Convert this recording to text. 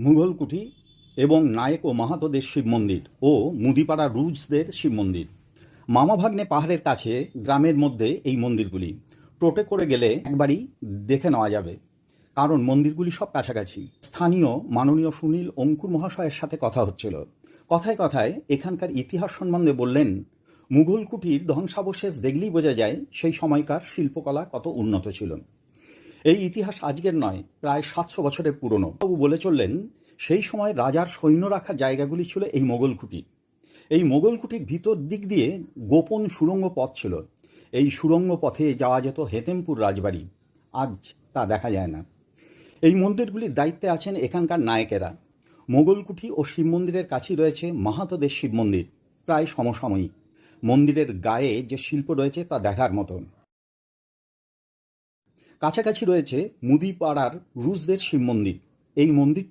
মুঘল কুঠি এবং নায়ক ও মাহাতোদের শিব মন্দির ও মুদিপাড়া রুজদের শিব মন্দির। মামাভাগ্নে পাহাড়ের কাছে গ্রামের মধ্যে এই মন্দিরগুলি। টোটে করে গেলে একবারই দেখে নেওয়া যাবে। কারণ মন্দিরগুলি সব কাছাকাছি। স্থানীয়, মাননীয় সুনীল অঙ্কুর মহাশয়ের সাথে কথা হচ্ছিল। কথায় কথায় এখানকার ইতিহাস সম্বন্ধে বললেন, মুঘল কুটির ধ্বংসাবশেষ দেখলেই বোঝা যায় সেই সময়কার শিল্পকলা কত উন্নত ছিল। এই ইতিহাস আজকের নয়, প্রায় সাতশো বছরের পুরনো। বাবু বলে চললেন, সেই সময় রাজার সৈন্য রাখার জায়গাগুলি ছিল এই মোগল কুটি এই মোগল কুটির ভিতর দিক দিয়ে গোপন সুড়ঙ্গ পথ ছিল। এই সুড়ঙ্গ পথে যাওয়া যেত হেতেমপুর রাজবাড়ি। আজ তা দেখা যায় না। এই মন্দিরগুলির দায়িত্বে আছেন এখানকার নায়কেরা। মোগলকুঠি ও শিব মন্দিরের কাছেই রয়েছে মাহাতোদের শিব মন্দির, প্রায় সমসাময়িক। মন্দিরের গায়ে যে শিল্প রয়েছে তা দেখার মতন কাছাকাছি রয়েছে মুদিপাড়ার রুশদের শিব মন্দির। এই মন্দির